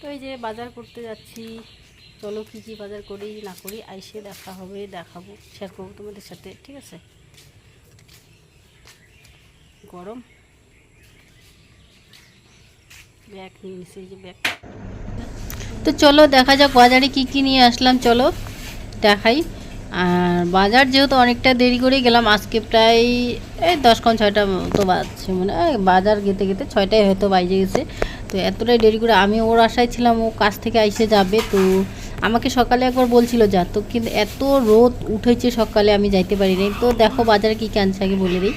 তো এই যে বাজার করতে যাচ্ছি, চলো কী কী বাজার করি, না করি, আইসে দেখা হবে, দেখাবো শেয়ার করব তোমাদের সাথে, ঠিক আছে? গরম। ব্যাগ নিয়ে এই যে ব্যাগ। তো চলো দেখা যাক বাজারে কি কি নিয়ে আসলাম, চলো দেখাই। আর বাজার যেহেতু অনেকটা দেরি করে গেলাম, আজকে প্রায়, এই দশক্ষণ ছয়টা তো বাজছে মানে বাজার গেতে গেতে ছয়টায় হয়তো বাইজে গেছে। তো এতটাই দেরি করে আমি ওর আশায় ছিলাম, ও কাছ থেকে আইসে যাবে। তো আমাকে সকালে একবার বলছিল যা, তো কিন্তু এত রোদ উঠেছে সকালে, আমি যাইতে পারিনি। তো দেখো বাজারে কী আনছে আগে বলে দিই।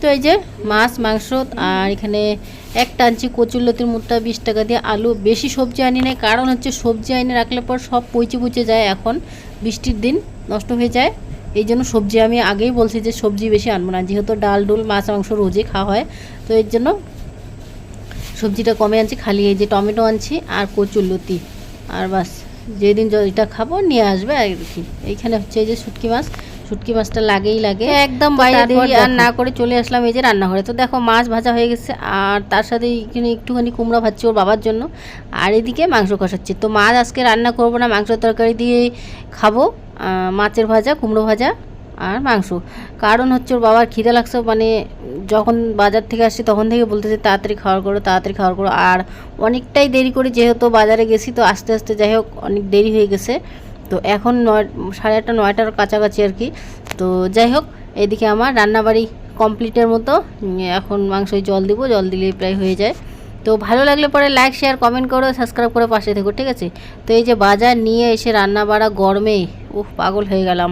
তো এই যে মাছ, মাংস, আর এখানে এক টানছি কচুরলতির মুখটা বিশ টাকা দিয়ে আলু। বেশি সবজি আনি নাই, কারণ হচ্ছে সবজি আনি রাখলে পর সব পচে পচে যায় এখন। বৃষ্টির দিন নষ্ট হয়ে যায়, এই জন্য সবজি আমি আগেই বলছি যে সবজি বেশি আনব না। যেহেতু ডাল, ডুল, মাছ, মাংস রোজই খাওয়া হয়, তো এর জন্য সবজিটা কমে আনছি। খালি এই যে টমেটো আনছি আর কচুরলতি আর বাস, যেদিন যেটা খাব, নিয়ে আসবে আর কি। এইখানে হচ্ছে এই যে শুটকি মাছ। শুটকি মাছটা লাগেই লাগে। একদম বাইরে দেরি আর না করে চলে আসলাম এই যে রান্নাঘরে। তো দেখো মাছ ভাজা হয়ে গেছে আর তার সাথে এখানে একটুখানি কুমড়া ভাজছি ওর বাবার জন্য। আর এদিকে মাংস কষাচ্ছি। তো মাছ আজকে রান্না করব না মাংস তরকারি দিয়ে খাব। মাছের ভাজা কুমড়ো ভাজা আর মাংস। কারণ হচ্ছে ওর বাবার খিদে লাগছে মানে যখন বাজার থেকে আসছি তখন থেকে বলতেছে তাড়াতাড়ি খাওয়ার করো তাড়াতাড়ি খাওয়ার করো। আর অনেকটাই দেরি করে যেহেতু বাজারে গেছি তো আস্তে আস্তে যাই হোক অনেক দেরি হয়ে গেছে। তো এখন নয়, সাড়ে আটটা, নয়টার কাছাকাছি আর কি। তো যাই হোক, এদিকে আমার রান্নাবাড়ি কমপ্লিটের মতো। এখন মাংসই জল দিব, জল দিলেই প্রায় হয়ে যায়। তো ভালো লাগলে পরে লাইক শেয়ার কমেন্ট করো সাবস্ক্রাইব করে পাশে থেকো, ঠিক আছে? তো এই যে বাজার নিয়ে এসে রান্না বাড়া গরমে উফ, পাগল হয়ে গেলাম।